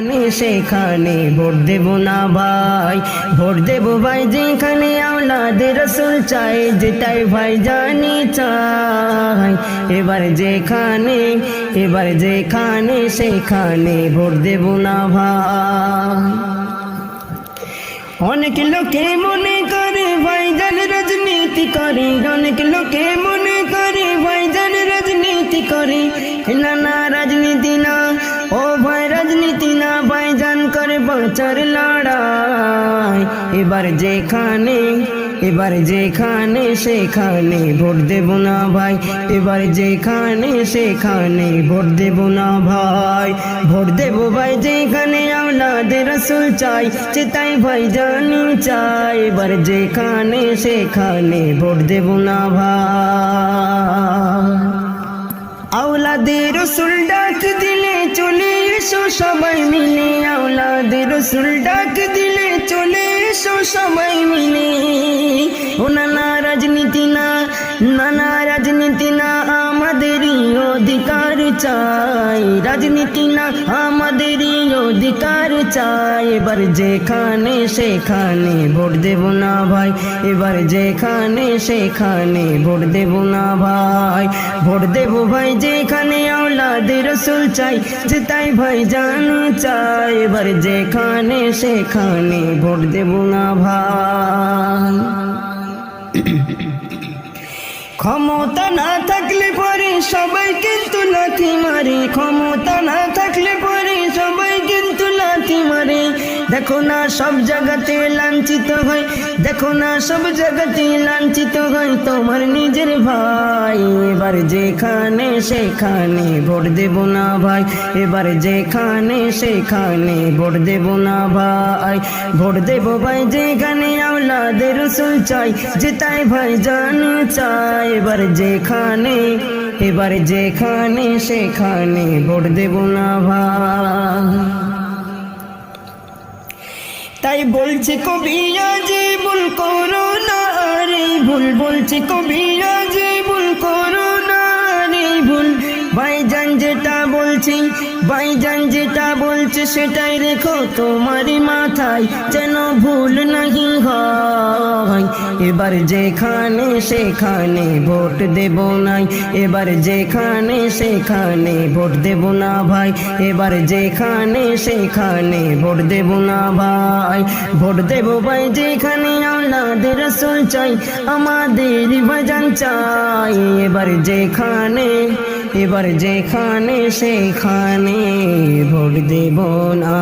যেখানে সেখানে ভোট দেব না ভাই। ভোট দেব ভাই, যেখানে আওলাদের রসুল চাই, যেটাই ভাই জানি চাই। এবার যেখানে এবার যেখানে, সেখানে ভোট দেব না ভাই। অনেক লোকে মনে করে ভাইজান রাজনীতি করে। অনেক লোকে মনে করে ভাইজান রাজনীতি করে। না বছর লড়াই। এবার যেখানে এবার যেখানে, সেখানে ভোট দেব না ভাই। এবার যেখানে, সেখানে ভোট দেব না ভাই। ভোট দেব ভাই যেখানে আওলাদের রসুল চাই চেতাই ভাই জানি চাই। এবার যেখানে, সেখানে ভোট দেব না ভাই। আওলাদের রসুল ডাক দিলে চলে এসো সবাই মিলে। আওলাদের রসুল ডাক দিলে চলে এসো সবাই মিলে। ও নানা রাজনীতি না নানা রাজনীতি না, আমাদেরই অধিকার চাই। রাজনীতি না, আমাদেরই অধিকার চাই। এবার যেখানে সেখানে ভোট দেব না ভাই। এবার যেখানে সেখানে ভোট দেব না ভাই। ভোট দেব ভাই যেখানে আওলাদের রসুল চাই, যে তাই ভাই জান চাই। এবার যেখানে সেখানে ভোট দেব না ভাই। ক্ষমতা না থাকলে পরে সবাই কিন্তু লাথি মারে। ক্ষমতা না থাকলে দেখো না সব জায়গাতে লাঞ্ছিত হয়, দেখো না সব জায়গাতে লাঞ্ছিত হয় তোমার নিজের ভাই। এবার যেখানে সেখানে ভোট দেব না ভাই, এবার যেখানে সেখানে ভোট দেব না ভাই। ভোট দেব ভাই যেখানে আওলাদের রসুল চাই যে তাই ভাই জান চাই এবার যেখানে এবার যেখানে সেখানে ভোট দেব না ভাই। তাই বলছে কবি আজ ভুল করো না রে ভুল বলছে কবি আজ বলছি ভাইজান যেটা বলছে সেটাই রেখো, তোমারই মাথায় যেন ভুল নাহি হয়। এবার যেখানে সেখানে ভোট দেব নাই, এবার যেখানে সেখানে ভোট দেব না ভাই, এবার যেখানে সেখানে ভোট দেব না ভাই। ভোট দেব ভাই যেখানে আল্লাদের রসুল চাই, আমাদের ভজন চাই, এবার যেখানে এবার যেখানে সেখানে ভোট দেব না